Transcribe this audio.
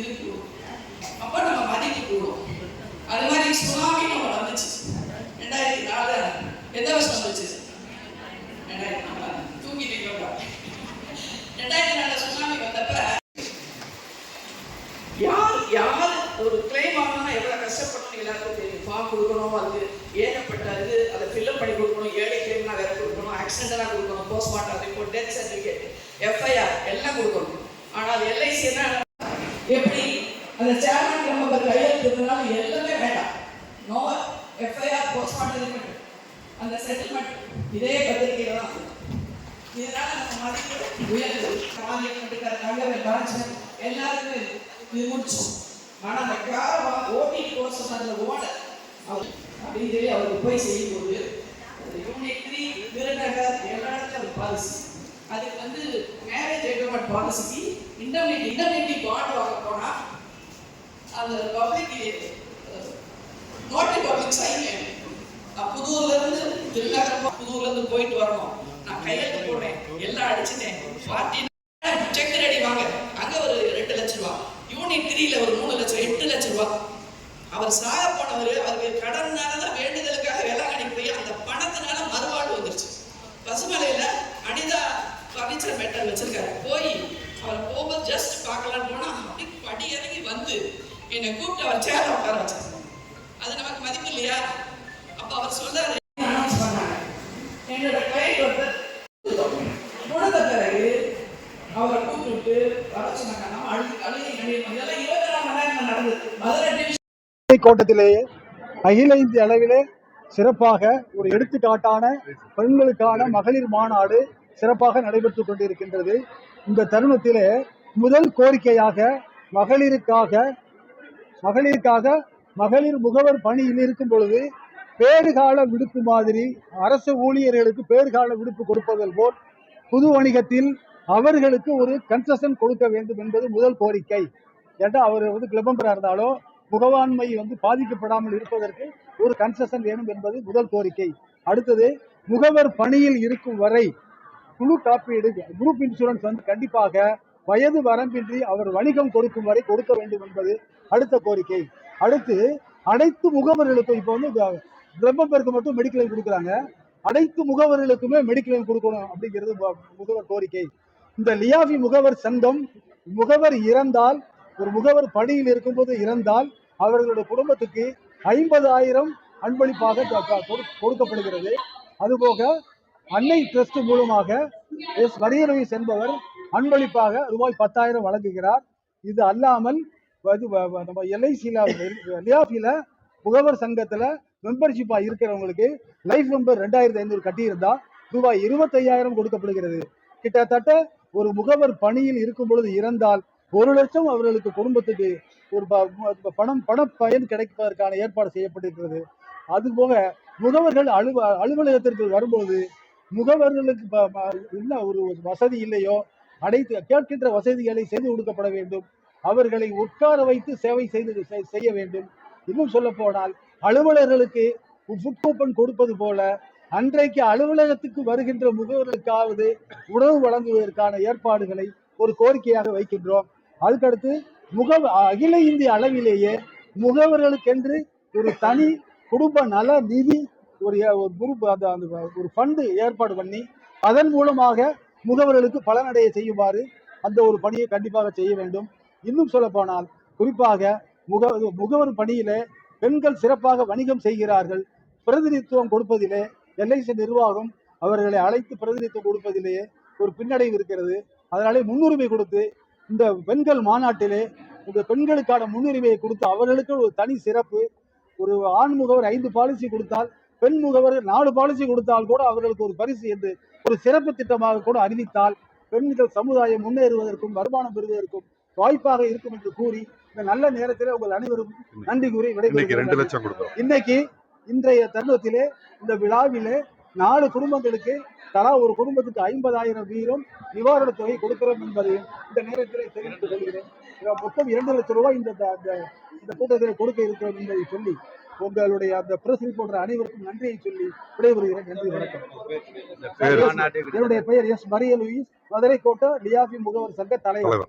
இருக்கிறோம் அப்போ நம்ம மதிக்க போகிறோம் அது மாதிரி சுனாமி நம்ம வந்துச்சு. ரெண்டாயிரத்தி நாலு எந்த வருஷம் வந்துச்சு? ரெண்டாயிரத்தி நாலு தூங்கிட்டு இருக்கோம் ரெண்டாயிரத்தி நாலு சுனாமி வந்தப்ப யார் யார் ஒரு கிளைம் ஆகணும்னா எவ்வளோ கஷ்டப்படணும் ஃபார்ம் கொடுக்கணும் அதுக்கு ஏகப்பட்ட அதை ஃபில்அப் பண்ணி கொடுக்கணும் ஏழை கிளைம்னா வேற கொடுக்கணும் ஆக்சிடென்ட்லாம் கொடுக்கணும் postmortem report death certificate FIR எல்லாம் கொடுக்கணும். ஆனால் எல்ஐசின்னா அந்த சேர்மன் மெம்பர் கையெழுத்து எல்லாமே வேண்டாம். நோ எஃப்ஐஆர் போஸ்ட்மார்ட்டம் ரிப்போர்ட் அந்த செட்டில்மெண்ட் இதே பத்திரிகையில தான் இதனால நம்ம மதிப்பு உயர்ந்தது. பார்லிமெண்ட்டுக்கார நகர ராஜன் எல்லாருமே இது முடிச்சோம். ஆனால் அந்த காரை ஓட்டிட்டு போக சொன்னார்ல ஓனர் அவர் அப்படின்னு சொல்லி அவருக்கு போய் செய்யும்போது யூனிட் த்ரீ விருநகர் எல்லா இடத்துல ஒரு பாலிசி அதுக்கு வந்து மேரேஜ் எக்ரிமெண்ட் பாலிசிக்கு இன்டர்நெட் இன்டர்நெட்டி பாண்ட் வாங்க போனால் அந்த பப்ளிக் நோட்டி பப்ளிக் சைன் புதூர்ல இருந்து திருநகரம் புதூர்ல இருந்து போயிட்டு வரணும். நான் கையெழுத்து போடுறேன். எல்லாம் அடிச்சுட்டேன். பார்ட்டி செக் ரெடி வாங்க. அங்க ஒரு ரெண்டு லட்சம் ரூபா. யூனிட் த்ரீல ஒரு மூணு லட்சம் எட்டு லட்சம் ரூபா. அவர் சாக போனவர் அவருக்கு கடன்னாலதான் வேண்டுதலுக்காக வேளாங்கண்ணி போய் அந்த பணத்தினால மறுவாழ்வு வந்துருச்சு. பசுமலையில அனிதா பர்னிச்சர் மெட்டல் வச்சிருக்காரு. போய் அவர் போகும்போது ஜஸ்ட் பார்க்கலான்னு போனா அப்படி படி இறங்கி வந்து என்னை கூப்பிட்டு அவர் சேர உட்கார வச்சார். அது நமக்கு மதிப்பு இல்லையா? அப்ப அவர் சொல்றாரு announce என்னோட client ஒருத்தர் கொடுத்த பிறகு அவரை கூப்பிட்டு வர சொன்னாங்க. அழுது அழுகை கண்ணீர் இதெல்லாம் இருபத்தி நாலு மணி நேரம் நடந்தது. மதுரை டிவிஷன் கோட்டத்திலேயே அகில இந்திய அளவிலே சிறப்பாக ஒரு எடுத்துக்காட்டான பெண்களுக்கான மகளிர் மாநாடு சிறப்பாக நடைபெற்று கொண்டிருக்கின்றது. இந்த தருணத்திலே முதல் கோரிக்கையாக மகளிருக்காக மகளிருக்காக மகளிர் முகவர் பணியில் இருக்கும் பொழுது பேறுகால விடுப்பு மாதிரி அரசு ஊழியர்களுக்கு பேறுகால விடுப்பு கொடுப்பதல் போல் புது வணிகத்தில் அவர்களுக்கு ஒரு கன்செஷன் கொடுக்க வேண்டும் என்பது முதல் கோரிக்கை. ஏன்னா அவர் வந்து கிளம்பரா இருந்தாலோ முகவாண்மை வந்து பாதிக்கப்படாமல் இருப்பதற்கு ஒரு கன்செஷன் வேணும் என்பது முதல் கோரிக்கை. அடுத்தது முகவர் பணியில் இருக்கும் வரை குழு காப்பீடு குரூப் இன்சூரன்ஸ் வந்து கண்டிப்பாக வயது வரம்பின்றி அவர் வணிகம் கொடுக்கும் வரை கொடுக்க வேண்டும் என்பது அடுத்த கோரிக்கை. அடுத்து அனைத்து முகவர்களுக்கும் இப்போ வந்து பிரம்ம பேருக்கு மட்டும் மெடிக்கலை கொடுக்குறாங்க. அனைத்து முகவர்களுக்குமே மெடிக்கல் கொடுக்கணும் அப்படிங்கிறது முகவர் கோரிக்கை. இந்த லியாவி முகவர் சங்கம் முகவர் இறந்தால் ஒரு முகவர் பணியில் இருக்கும்போது இறந்தால் அவர்களுடைய குடும்பத்துக்கு ஐம்பதாயிரம் அன்பளிப்பாக கொடு- கொடுக்கப்படுகிறது. அதுபோக அன்னை ட்ரஸ்ட் மூலமாக எஸ். வரியரவி என்பவர் அன்பளிப்பாக ரூபாய் பத்தாயிரம் வழங்குகிறார். இது அல்லாமல் நம்ம எல்ஐசியில் லியாஃபியில் முகவர் சங்கத்துல மெம்பர்ஷிப்பாக இருக்கிறவங்களுக்கு லைஃப் மெம்பர் ரெண்டாயிரத்தி ஐநூறு கட்டியிருந்தா ரூபாய் இருபத்தையாயிரம் கொடுக்கப்படுகிறது. கிட்டத்தட்ட ஒரு முகவர் பணியில் இருக்கும் பொழுது இறந்தால் ஒரு லட்சம் அவர்களுக்கு குடும்பத்துக்கு ஒரு பணம் பண பயன் கிடைப்பதற்கான ஏற்பாடு செய்யப்பட்டிருக்கிறது. அதுபோக முகவர்கள் அலுவ அலுவலகத்திற்கு வரும்போது முகவர்களுக்கு என்ன ஒரு வசதி இல்லையோ அனைத்து கேட்கின்ற வசதிகளை செய்து கொடுக்கப்பட வேண்டும். அவர்களை உட்கார வைத்து சேவை செய்து செய்ய வேண்டும். இன்னும் சொல்ல போனால் அலுவலர்களுக்கு ஃபுட் கூப்பன் கொடுப்பது போல அன்றைக்கு அலுவலகத்துக்கு வருகின்ற முகவர்களுக்காவது உணவு வழங்குவதற்கான ஏற்பாடுகளை ஒரு கோரிக்கையாக வைக்கின்றோம். அதுக்கடுத்து முக அகில இந்திய அளவிலேயே முகவர்களுக்கென்று ஒரு தனி குடும்ப நல நிதி ஒரு ஒரு குரூப் அந்த அந்த ஒரு ஃபண்டு ஏற்பாடு பண்ணி அதன் மூலமாக முகவர்களுக்கு பலனடைய செய்யுமாறு அந்த ஒரு பணியை கண்டிப்பாக செய்ய வேண்டும். இன்னும் சொல்ல போனால் குறிப்பாக முக முகவர் பணியிலே பெண்கள் சிறப்பாக வணிகம் செய்கிறார்கள். பிரதிநிதித்துவம் கொடுப்பதிலே எல்ஐசி நிர்வாகம் அவர்களை அழைத்து பிரதிநிதித்துவம் கொடுப்பதிலேயே ஒரு பின்னடைவு இருக்கிறது. அதனாலே முன்னுரிமை கொடுத்து இந்த பெண்கள் மாநாட்டிலே இந்த பெண்களுக்கான முன்னுரிமையை கொடுத்து அவர்களுக்கு ஒரு தனி சிறப்பு ஒரு ஆண் முகவர் ஐந்து பாலிசி கொடுத்தால் பெண் முகவர் நாலு பாலிசி கொடுத்தால் கூட அவர்களுக்கு ஒரு பரிசு என்று ஒரு சிறப்பு திட்டமாக கூட அறிவித்தால் பெண்கள் சமுதாயம் முன்னேறுவதற்கும் வருமானம் பெறுவதற்கும் வாய்ப்பாக இருக்கும் என்று கூறி இந்த நல்ல நேரத்திலே உங்கள் அனைவருக்கும் நன்றி கூறி விடைபெறுகிறேன். இன்னைக்கு இன்றைய தருணத்திலே இந்த விழாவிலே நாலு குடும்பங்களுக்கு தலா ஒரு குடும்பத்துக்கு ஐம்பதாயிரம் வீதம் நிவாரணத் தொகை கொடுக்கிறோம் என்பதையும் இந்த நேரத்திலே தெரிவித்துக் கொள்கிறேன். மொத்தம் இரண்டு லட்சம் ரூபாய் இந்த இந்த- கூட்டத்தில் கொடுக்க இருக்கிறோம் என்பதை சொல்லி உங்களுடைய அந்த பிரஸ் போன்ற அனைவருக்கும் நன்றியை சொல்லி விடைபெறுகிறேன். நன்றி வணக்கம். என்னுடைய பெயர் எஸ் மரிய லூயிஸ் மதுரை கோட்டை லியாபி முகவர் சங்க தலைவர்.